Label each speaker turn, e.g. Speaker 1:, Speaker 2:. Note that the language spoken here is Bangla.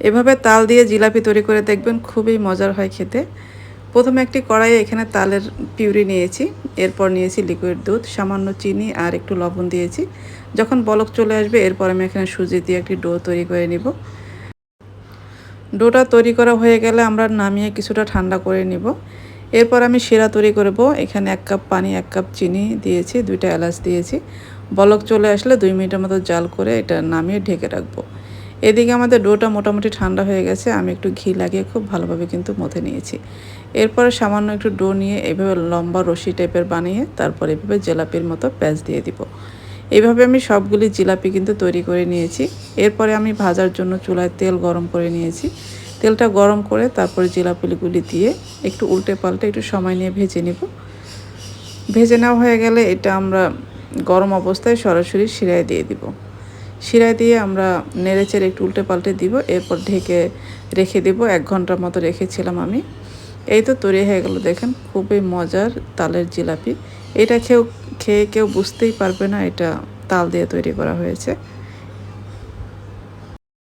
Speaker 1: এভাবে তাল দিয়ে জিলাপি তৈরি করে দেখবেন খুবই মজার হয় খেতে। প্রথমে একটি কড়াইয়ে এখানে তালের পিউরি নিয়েছি, এরপর নিয়েছি লিকুইড দুধ, সামান্য চিনি আর একটু লবণ দিয়েছি। যখন বলক চলে আসবে, এরপর আমি এখানে সুজি দিয়ে একটি ডো তৈরি করে নিব। ডোটা তৈরি করা হয়ে গেলে আমরা নামিয়ে কিছুটা ঠান্ডা করে নিব। এরপর আমি শিরা তৈরি করব। এখানে এক কাপ পানি, এক কাপ চিনি দিয়েছি, দুইটা এলাচ দিয়েছি। বলক চলে আসলে দুই মিনিটের মতো জাল করে এটা নামিয়ে ঢেকে রাখব। এদিকে আমাদের ডোটা মোটামুটি ঠান্ডা হয়ে গেছে, আমি একটু ঘি লাগিয়ে খুব ভালোভাবে কিন্তু মথে নিয়েছি। এরপরে সামান্য একটু ডো নিয়ে এভাবে লম্বা রশি টাইপের বানিয়ে তারপর এভাবে জেলাপির মতো প্যাঁচ দিয়ে দিব। এইভাবে আমি সবগুলি জিলাপি কিন্তু তৈরি করে নিয়েছি। এরপরে আমি ভাজার জন্য চুলায় তেল গরম করে নিয়েছি। তেলটা গরম করে তারপরে জিলাপিগুলি দিয়ে একটু উল্টে পাল্টে একটু সময় নিয়ে ভেজে নিব। ভেজে নেওয়া হয়ে গেলে এটা আমরা গরম অবস্থায় সরাসরি শিরায় দিয়ে দিব। শিরায় দিয়ে আমরা নেড়েচেড়ে একটু উল্টে পাল্টে দিব, এরপর ঢেকে রেখে দিব। এক ঘণ্টার মতো রেখেছিলাম আমি। এই তো তৈরি হয়ে গেলো, দেখেন, খুবই মজার তালের জিলাপি। এটা খেয়েও, খেয়ে কেউ বুঝতেই পারবে না, এটা তাল দিয়ে তৈরি করা হয়েছে।